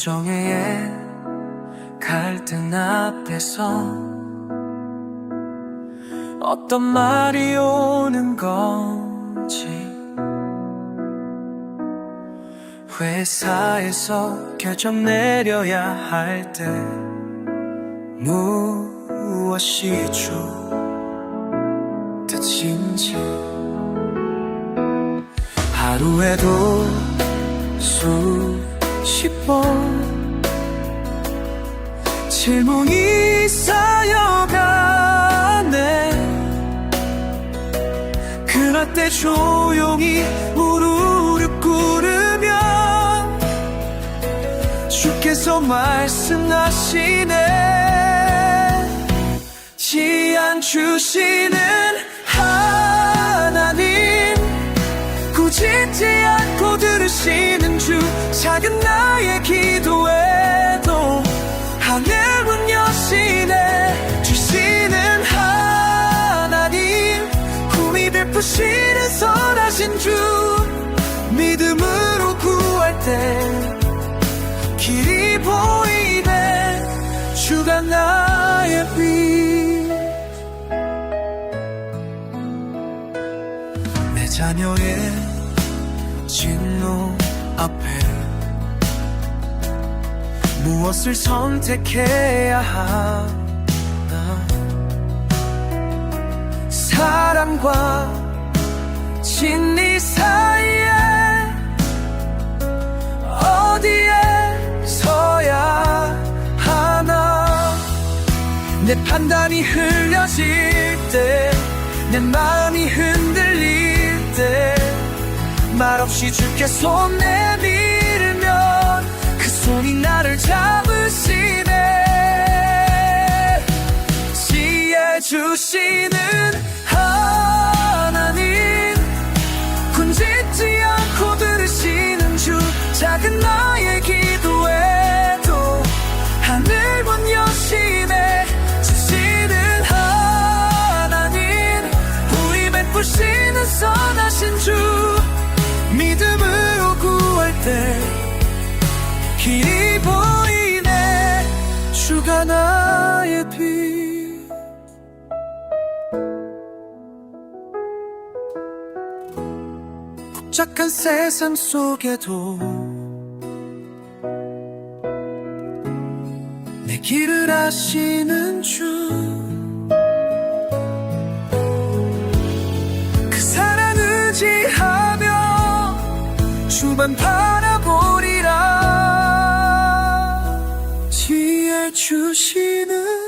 가정의 갈등 앞에서 어떤 말이 오는 건지 회사에서 결정 내려야 할 때 무엇이 주뜻인지 하루에도 수 십번 질문이 쌓여가네. 그럴 때 조용히 무릎 꿇으면 주께서 말씀하시네. 지안 주시는 하나님 꾸짖지 않고 들으시는 주 작은 나 때 길이 보이네. 주가 나의 빛. 내 자녀의 진노 앞에 무엇을 선택해야 하나? 사랑과 진리 사이 내 판단이 흘려질 때 내 마음이 흔들릴 때 말없이 주께 손 내밀면 그 손이 나를 잡으 선하신 주 믿음으로 구할 때 길이 보이네. 주가 나의 빛 복잡한 세상 속에도 내 길을 아시는 주 주만 바라보리라. 지혜 주시는